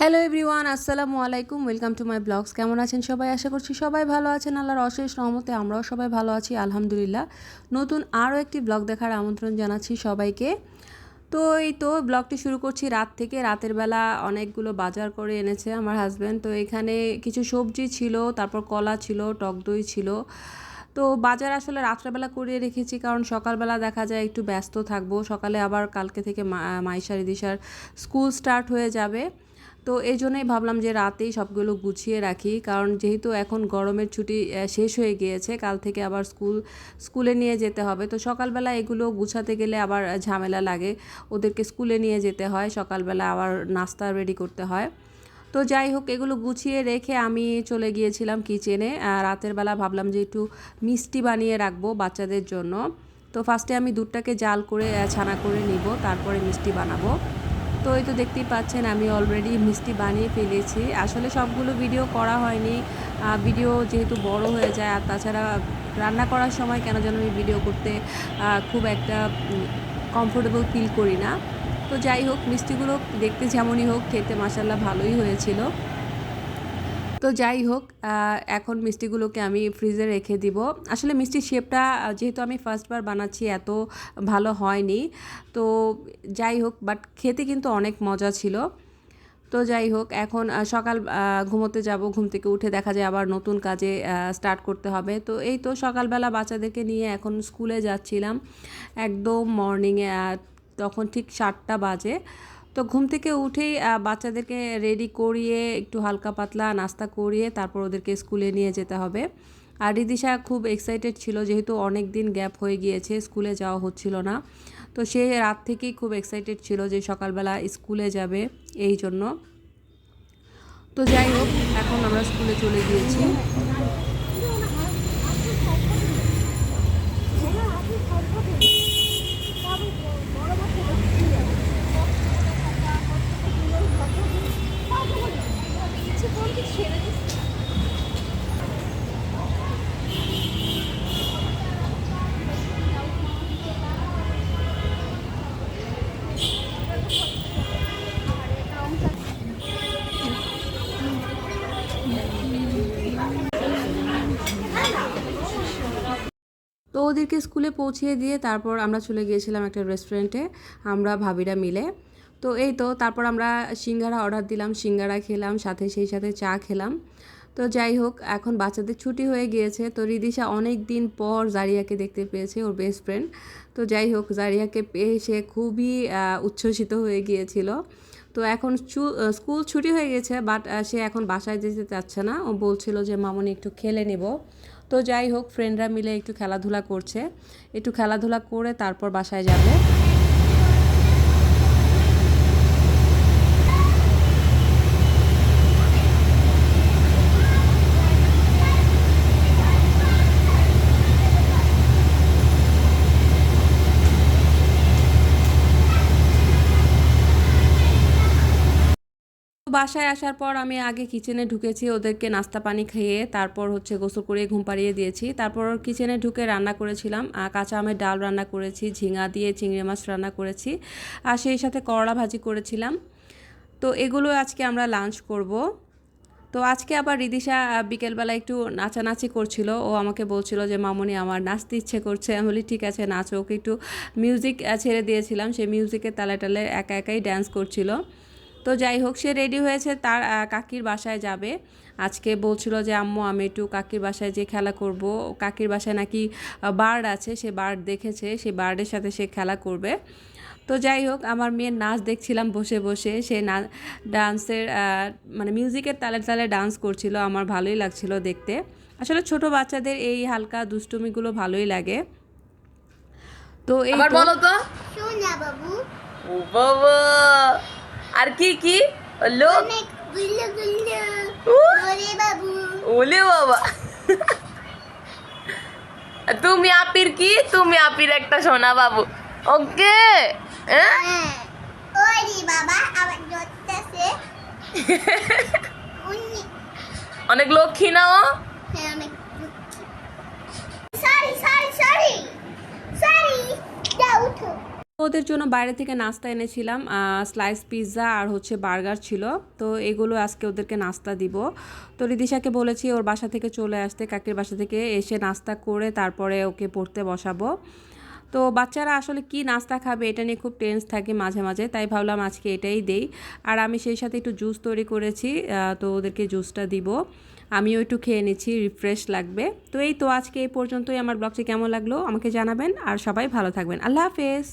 Hello everyone আসসালামু আলাইকুম welcome to my blogs কেমন আছেন সবাই? আশা করছি সবাই ভালো আছেন। আল্লাহর অশেষ রহমতে আমরাও সবাই ভালো আছি, আলহামদুলিল্লাহ। নতুন আরও একটি ব্লগ দেখার আমন্ত্রণ জানাচ্ছি সবাইকে। তো এই তো ব্লগটি শুরু করছি রাত থেকে। রাতের বেলা অনেকগুলো বাজার করে এনেছে আমার হাজব্যান্ড তো এখানে কিছু সবজি ছিল, তারপর কলা ছিল, টক দই ছিল। তো বাজার আসলে রাত্রেবেলা করিয়ে রেখেছি কারণ সকালবেলা দেখা যায় একটু ব্যস্ত থাকব। সকালে আবার কালকে থেকে মাইশার দিশার স্কুল স্টার্ট হয়ে যাবে। তো এই জন্যই ভাবলাম যে রাতেই সবগুলো গুছিয়ে রাখি। কারণ যেহেতু এখন গরমের ছুটি শেষ হয়ে গিয়েছে, কাল থেকে আবার স্কুল, স্কুলে নিয়ে যেতে হবে। তো সকালবেলা এগুলো গুছাতে গেলে আবার ঝামেলা লাগে। ওদেরকে স্কুলে নিয়ে যেতে হয়, সকালবেলা আবার নাস্তা রেডি করতে হয়। তো যাই হোক, এগুলো গুছিয়ে রেখে আমি চলে গিয়েছিলাম কিচেনে রাতের বেলা ভাবলাম যে একটু মিষ্টি বানিয়ে রাখব বাচ্চাদের জন্য। তো ফার্স্টে আমি দুধটাকে জাল করে ছানা করে নিব, তারপরে মিষ্টি বানাবো। তো এই তো দেখতেই পাচ্ছেন, আমি অলরেডি মিষ্টি বানিয়ে ফেলেছি। আসলে সবগুলো ভিডিও করা হয়নি। ভিডিও যেহেতু বড় হয়ে যায়, আর তাছাড়া রান্না করার সময় কেন যেন আমি ভিডিও করতে খুব একটা কমফোর্টেবল ফিল করি না। তো যাই হোক, মিষ্টিগুলো দেখতে যেমনই হোক, খেতে মাসাল্লাহ ভালোই হয়েছিল। তো যাই হোক এখন মিষ্টিগুলোকে আমি ফ্রিজে রেখে দিব। আসলে মিষ্টির শেপটা যেহেতু আমি ফার্স্টবার বানাচ্ছি, এত ভালো হয়নি। তো যাই হোক বাট খেতে কিন্তু অনেক মজা ছিল। তো যাই হোক, এখন সকাল ঘুমোতে যাব, ঘুম থেকে উঠে দেখা যায় আবার নতুন কাজে স্টার্ট করতে হবে। তো এই তো সকালবেলা বাচ্চাদেরকে নিয়ে এখন স্কুলে যাচ্ছিলাম। একদম মর্নিংয়ে তখন ঠিক সাতটা বাজে। তো ঘুম থেকে উঠেই বাচ্চাদেরকে রেডি করিয়ে একটু হালকা পাতলা নাস্তা করিয়ে তারপর ওদেরকে স্কুলে নিয়ে যেতে হবে। আর রিদিশা খুব এক্সাইটেড ছিল, যেহেতু অনেক দিন গ্যাপ হয়ে গিয়েছে, স্কুলে যাওয়া হচ্ছিল না। তো সে রাত থেকেই খুব এক্সাইটেড ছিল যে সকালবেলা স্কুলে যাবে এই জন্য। তো যাই হোক, এখন আমরা স্কুলে চলে গিয়েছি। ওদেরকে স্কুলে পৌঁছিয়ে দিয়ে তারপর আমরা চলে গিয়েছিলাম একটা রেস্টুরেন্টে আমরা ভাবিরা মিলে। তো এই তো, তারপর আমরা সিঙ্গারা অর্ডার দিলাম, সিঙ্গারা খেলাম, সাথে সেই সাথে চা খেলাম। তো যাই হোক, এখন বাচ্চাদের ছুটি হয়ে গিয়েছে, তো রিদিশা অনেক দিন পর জারিয়াকে দেখতে পেয়েছে ওর বেস্ট ফ্রেন্ড তো যাই হোক, জারিয়াকে পেয়ে সে খুবই উচ্ছ্বসিত হয়ে গিয়েছিল। তো এখন স্কুল ছুটি হয়ে গেছে বাট সে এখন বাসায় যেতে চাচ্ছে না। ও বলছিল যে, মামনি, একটু খেলে নেব। তো যাই হোক ফ্রেন্ডরা মিলে একটু খেলাধুলা করছে। একটু খেলাধুলা করে তারপর বাসায় যাবে। বাসায় আসার পর আমি আগে কিচেনে ঢুকেছি, ওদেরকে নাস্তা পানি খেয়ে তারপর হচ্ছে গোসল করে ঘুম পাড়িয়ে দিয়েছি। তারপর কিচেনে ঢুকে রান্না করেছিলাম কাঁচা আমের ডাল রান্না করেছি, ঝিঙা দিয়ে চিংড়ি মাছ রান্না করেছি, আর সেই সাথে করলা ভাজি করেছিলাম। তো এগুলো আজকে আমরা লাঞ্চ করব। তো আজকে আবার রিদিশা বিকেলবেলা একটু নাচানাচি করছিল। ও আমাকে বলছিল যে, মামনি, আমার নাচতে ইচ্ছে করছে। আমি বলি, ঠিক আছে, নাচো। ওকে একটু মিউজিক ছেড়ে দিয়েছিলাম। সেই মিউজিকের তালে টালে একা একাই ড্যান্স করছিল। তো যাই হোক সে রেডি হয়েছে তার কাকির বাসায় যাবে। আজকে বলছিল যে আম্মু আমি একটু কাকির বাসায় যে খেলা করব। কাকির বাসায় নাকি বার্ড আছে সে বার্ড দেখেছে সে বার্ডের সাথে সে খেলা করবে। তো যাই হোক আমার মেয়ের নাচ দেখছিলাম বসে বসে সে না ডান্সের মানে মিউজিকের তালে তালে ডান্স করছিল আমার ভালোই লাগছিল দেখতে। আসলে ছোট বাচ্চাদের এই হালকা দুষ্টুমিগুলো ভালোই লাগে। তো এই বলো তো। বাবু। ও বাবা! আর কি কি? বাবু। ওলে বাবা। তুমি আপির কি? তুমি আপির একটা সোনা বাবু। ওকে? হ্যাঁ? হ্যাঁ। অনেক লক্ষ্মী না ও হ্যাঁ অনেক সরি সরি সরি সরি যা উঠো ওদের জন্য বাইরে থেকে নাস্তা এনেছিলাম স্লাইস পিৎজা আর হচ্ছে বার্গার ছিল। তো এগুলো আজকে ওদেরকে নাস্তা দিব। তো রিদিশাকে বলেছি ওর বাসা থেকে চলে আসতে, কাকির বাসা থেকে এসে নাস্তা করে তারপরে ওকে পড়তে বসাবো। তো বাচ্চারা আসলে কি নাস্তা খাবে এটা নিয়ে খুব টেন্স থাকে মাঝে মাঝে, তাই ভাবলাম আজকে এটাই দেই। আর আমি সেই সাথে একটু জুস তৈরি করেছি তো ওদেরকে জুসটা দিব। আমিও একটু খেয়ে নিচ্ছি রিফ্রেশ লাগবে। তো এই তো আজকে এই পর্যন্তই আমার ব্লগটি কেমন লাগল আমাকে জানাবেন। আর সবাই ভালো থাকবেন। আল্লাহ হাফেজ।